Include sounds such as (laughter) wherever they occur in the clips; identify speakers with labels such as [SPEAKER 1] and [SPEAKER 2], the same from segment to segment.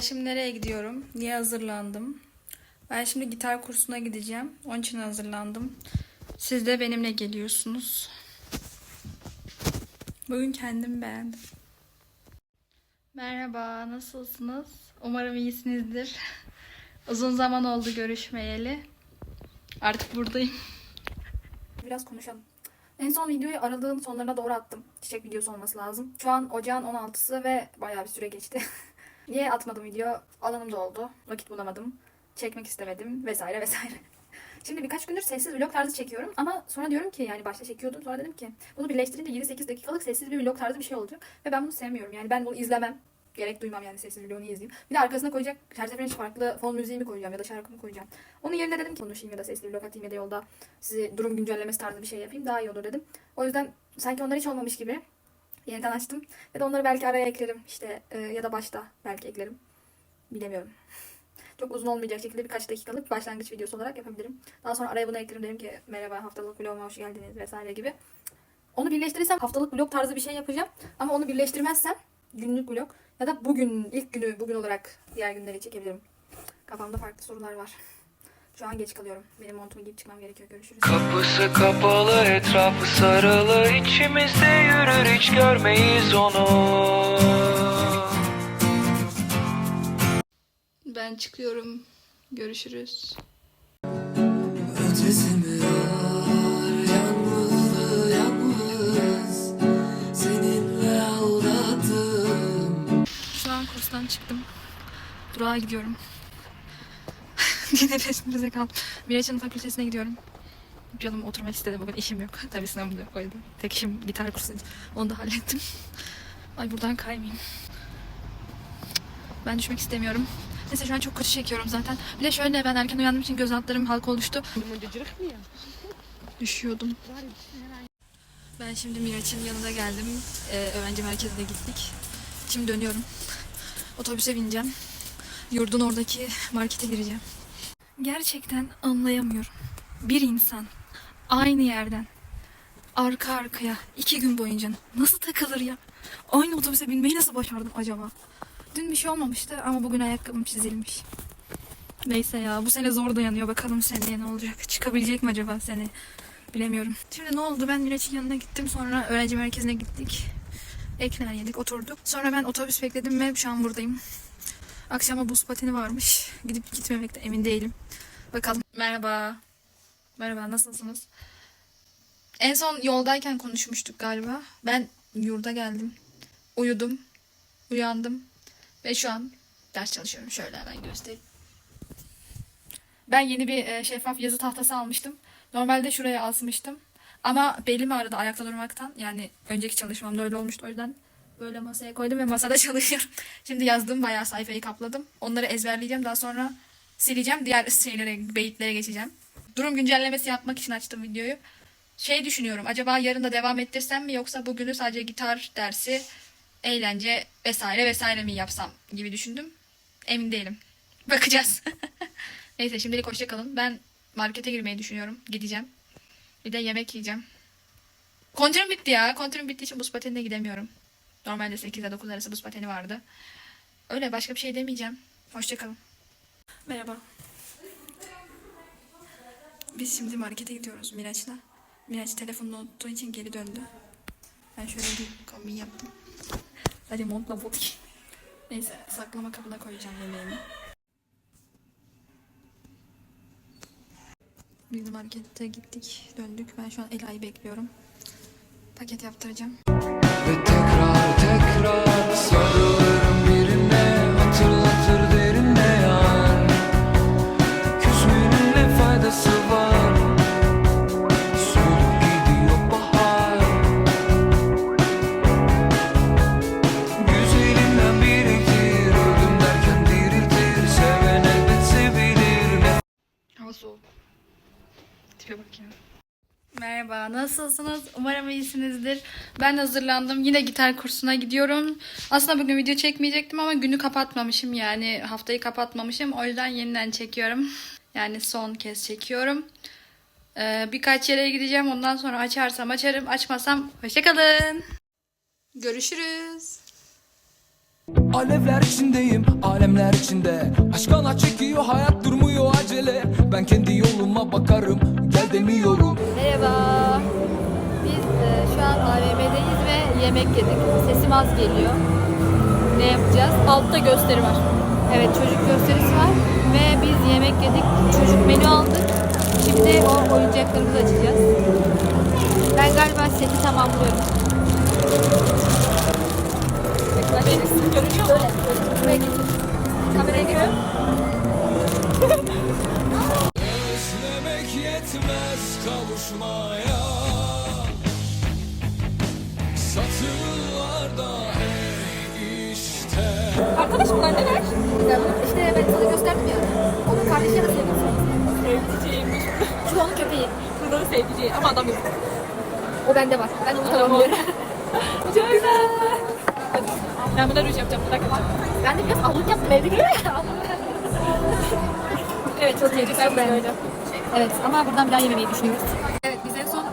[SPEAKER 1] şimdi nereye gidiyorum? Niye hazırlandım? Ben şimdi gitar kursuna gideceğim. Onun için hazırlandım. Siz de benimle geliyorsunuz. Bugün kendim beğendim. Merhaba, nasılsınız? Umarım iyisinizdir. (laughs) Uzun zaman oldu görüşmeyeli. Artık buradayım. (laughs) Biraz konuşalım. En son videoyu aralığın sonlarına doğru attım. Çiçek videosu olması lazım. Şu an ocağın 16'sı ve bayağı bir süre geçti. (laughs) Niye atmadım video? Alanım da oldu. Vakit bulamadım. Çekmek istemedim vesaire vesaire. (laughs) Şimdi birkaç gündür sessiz vlog tarzı çekiyorum ama sonra diyorum ki yani başta çekiyordum sonra dedim ki bunu birleştirince 7-8 dakikalık sessiz bir vlog tarzı bir şey olacak ve ben bunu sevmiyorum. Yani ben bunu izlemem. Gerek duymam yani sessiz vlogu izleyeyim. Bir de arkasına koyacak her seferinde farklı fon müziğimi koyacağım ya da şarkımı koyacağım. Onun yerine dedim ki konuşayım ya da sesli vlog atayım ya da yolda sizi durum güncellemesi tarzı bir şey yapayım daha iyi olur dedim. O yüzden sanki onlar hiç olmamış gibi yeniden açtım. Ve de onları belki araya eklerim işte e, ya da başta belki eklerim. Bilemiyorum. (laughs) Çok uzun olmayacak şekilde birkaç dakikalık başlangıç videosu olarak yapabilirim. Daha sonra araya bunu eklerim derim ki merhaba haftalık vloguma hoş geldiniz vesaire gibi. Onu birleştirirsem haftalık vlog tarzı bir şey yapacağım. Ama onu birleştirmezsem günlük vlog ya da bugün ilk günü bugün olarak diğer günleri çekebilirim. Kafamda farklı sorular var. Şu an geç kalıyorum. Benim montumu giyip çıkmam gerekiyor. Görüşürüz.
[SPEAKER 2] Kapısı kapalı etrafı sarılı içimizde yürür hiç görmeyiz onu
[SPEAKER 1] Ben çıkıyorum. Görüşürüz.
[SPEAKER 3] Ötesi mi var yalnızlığı yalnız Seninle aldattım
[SPEAKER 1] Şu an kurstan çıktım. Durağa gidiyorum. Bir nefesimize kaldım. Miraç'ın fakültesine gidiyorum. Canım oturmak istedi bugün işim yok. (laughs) Tabii sınavım da yok o yüzden. Tek işim gitar kursu. Onu da hallettim. Ay buradan kaymayayım. Ben düşmek istemiyorum. Neyse şu an çok kötü çekiyorum zaten. Bir de şöyle ben erken uyandığım için göz altlarım halka oluştu. Düşüyordum. Ben şimdi Miraç'ın yanına geldim. Ee, öğrenci merkezine gittik. Şimdi dönüyorum. Otobüse bineceğim. Yurdun oradaki markete gireceğim. Gerçekten anlayamıyorum. Bir insan aynı yerden arka arkaya iki gün boyunca nasıl takılır ya? Aynı otobüse binmeyi nasıl başardım acaba? Dün bir şey olmamıştı ama bugün ayakkabım çizilmiş. Neyse ya bu sene zor dayanıyor. Bakalım seneye ne olacak? Çıkabilecek mi acaba sene? Bilemiyorum. Şimdi ne oldu? Ben Miraç'ın yanına gittim. Sonra öğrenci merkezine gittik. Ekler yedik, oturduk. Sonra ben otobüs bekledim ve şu an buradayım. Akşama buz pateni varmış. Gidip gitmemekte emin değilim. Bakalım. Merhaba. Merhaba, nasılsınız? En son yoldayken konuşmuştuk galiba. Ben yurda geldim. Uyudum. Uyandım. Ve şu an ders çalışıyorum. Şöyle hemen göstereyim. Ben yeni bir e, şeffaf yazı tahtası almıştım. Normalde şuraya asmıştım. Ama belim ağrıdı ayakta durmaktan. Yani önceki çalışmamda öyle olmuştu. O yüzden böyle masaya koydum ve masada (laughs) çalışıyorum. Şimdi yazdığım bayağı sayfayı kapladım. Onları ezberleyeceğim. Daha sonra sileceğim. Diğer şeylere, beyitlere geçeceğim. Durum güncellemesi yapmak için açtım videoyu. Şey düşünüyorum. Acaba yarın da devam ettirsem mi yoksa bugünü sadece gitar dersi, eğlence vesaire vesaire mi yapsam gibi düşündüm. Emin değilim. (laughs) Bakacağız. (laughs) Neyse şimdilik hoşça kalın. Ben markete girmeyi düşünüyorum. Gideceğim. Bir de yemek yiyeceğim. Kontürüm bitti ya. Kontürüm bittiği için buz patenine gidemiyorum. Normalde 8 ile 9 arası buz pateni vardı. Öyle başka bir şey demeyeceğim. Hoşçakalın. Merhaba. Biz şimdi markete gidiyoruz Miraç'la. Miraç telefonunu unuttuğu için geri döndü. Ben şöyle bir kombin yaptım. Sadece montla bot. Neyse saklama kabına koyacağım yemeğimi. Biz markete gittik, döndük. Ben şu an Ela'yı bekliyorum. Paket yaptıracağım.
[SPEAKER 3] Ve tekrar tekrar sarılırım
[SPEAKER 1] Merhaba, nasılsınız? Umarım iyisinizdir. Ben hazırlandım. Yine gitar kursuna gidiyorum. Aslında bugün video çekmeyecektim ama günü kapatmamışım. Yani haftayı kapatmamışım. O yüzden yeniden çekiyorum. Yani son kez çekiyorum. Ee, birkaç yere gideceğim. Ondan sonra açarsam açarım. Açmasam hoşçakalın. Görüşürüz.
[SPEAKER 3] Alevler içindeyim, alemler içinde Aşk ana çekiyor, hayat durmuyor acele Ben kendi yoluma bakarım, gel demiyorum
[SPEAKER 1] Merhaba. Biz e, şu an AVM'deyiz ve yemek yedik. Sesim az geliyor. Ne yapacağız? Altta gösteri var. Evet çocuk gösterisi var ve biz yemek yedik. Çocuk menü aldık. Şimdi o oyuncaklarımızı açacağız. Ben galiba seti tamamlıyorum. Görünüyor mu? Ya da sevgilisi.
[SPEAKER 4] Sevdiceğimmiş.
[SPEAKER 1] Şu onun köpeği.
[SPEAKER 4] Bunların sevdiceği ama adam yok.
[SPEAKER 1] O bende var. Ben onu tamamlıyorum.
[SPEAKER 4] Çok güzel. Ben burada ruj yapacağım. Burada yapacağım.
[SPEAKER 1] ben de biraz allık yaptım evde gibi.
[SPEAKER 4] Evet çok iyi. Çok beğendim.
[SPEAKER 1] evet ama buradan bir daha yememeyi düşünüyoruz. Evet biz en son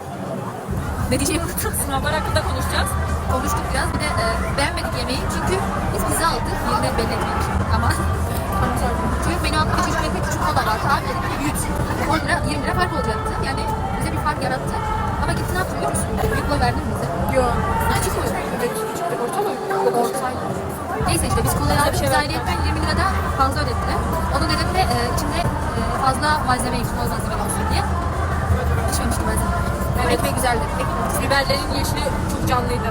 [SPEAKER 1] ne diyeceğimi unuttum.
[SPEAKER 4] Sınavlar hakkında konuşacağız.
[SPEAKER 1] Konuştuk biraz. Bir de e, beğenmedik yemeği. Çünkü biz pizza. Ayrıyetten 20 lira da fazla ödettiler. Onun nedeni de e, içinde e, fazla malzeme eksik, bol malzeme olsun diye. İçmemiştim malzeme. Evet. Ekmeği güzeldi.
[SPEAKER 4] Biberlerin yeşili çok canlıydı.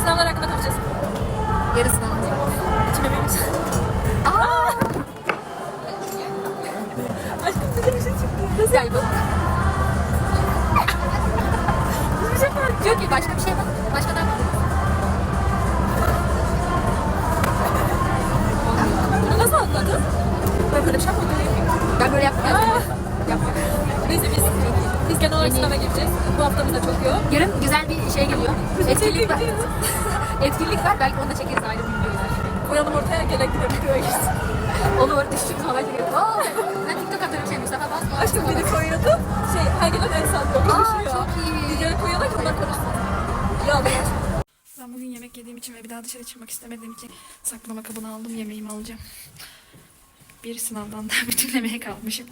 [SPEAKER 4] Sınavlar hakkında konuşacağız.
[SPEAKER 1] yarısını
[SPEAKER 4] da çok yoğun.
[SPEAKER 1] Yarın güzel bir şey geliyor. Etkinlik var. (laughs) Etkinlik var. Belki onu da çekeriz ayrı bir videoyla.
[SPEAKER 4] Koyalım ortaya gelen gidelim videoya gitsin.
[SPEAKER 1] Olur. Düştüğümüz havaya çekeriz. Oo! Ben TikTok atarım şey Mustafa Bas.
[SPEAKER 4] Aşkım biri koyuyordu. Şey her gelen el sallıyor.
[SPEAKER 1] Aa,
[SPEAKER 4] Konuşuyor.
[SPEAKER 1] çok iyi.
[SPEAKER 4] Videoya koyuyorlar ki onlar konuşsun. Ya
[SPEAKER 5] Ben bugün yemek yediğim için ve bir daha dışarı çıkmak istemediğim için saklama kabını aldım. Yemeğimi alacağım. Bir sınavdan da (laughs) bütünlemeye kalmışım.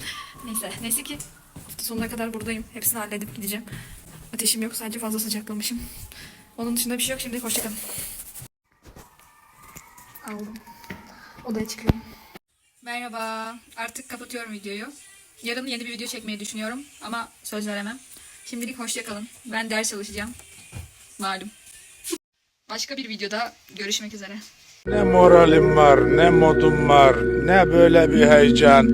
[SPEAKER 5] Neyse. Neyse ki hafta sonuna kadar buradayım. Hepsini halledip gideceğim. Ateşim yok. Sadece fazla sıcaklamışım. Onun dışında bir şey yok. Şimdi hoşçakalın. Aldım. Odaya çıkıyorum. Merhaba. Artık kapatıyorum videoyu. Yarın yeni bir video çekmeyi düşünüyorum. Ama söz veremem. Şimdilik hoşçakalın. Ben ders çalışacağım. Malum. Başka bir videoda görüşmek üzere.
[SPEAKER 6] Ne moralim var, ne modum var, ne böyle bir heyecan.